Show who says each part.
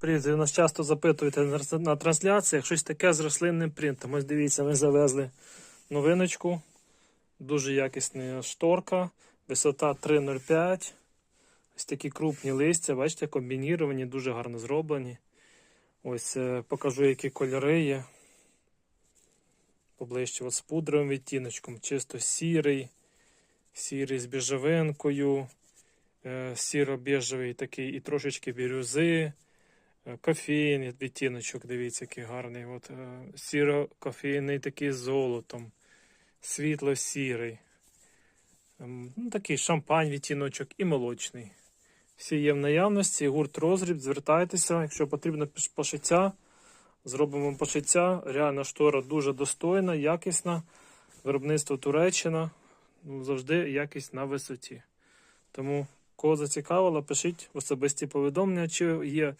Speaker 1: Привіт, ви нас часто запитуєте на- трансляціях щось таке з рослинним принтом. Ось дивіться, ми завезли новиночку. Дуже якісна шторка, висота 3,05. Ось такі крупні листя, бачите, комбініровані, дуже гарно зроблені. Ось е, покажу, які кольори є. Поближче з пудровим відтіночком, чисто сірий, сірий з біжевинкою, е, сіро-біжевий такий і трошечки бірюзи. Е, Кофейний відтіночок, дивіться, який гарний. От, е, сіро-кофейний такий з золотом, світло-сірий. Ем, Ну, такий шампань відтіночок і молочний. Всі є в наявності, гурт розріб, звертайтеся, якщо потрібно пошиття, зробимо пошиття. Реально штора дуже достойна, якісна. Виробництво Туреччина. Ну, завжди якість на висоті. Тому, кого зацікавило, пишіть особисті повідомлення, чи є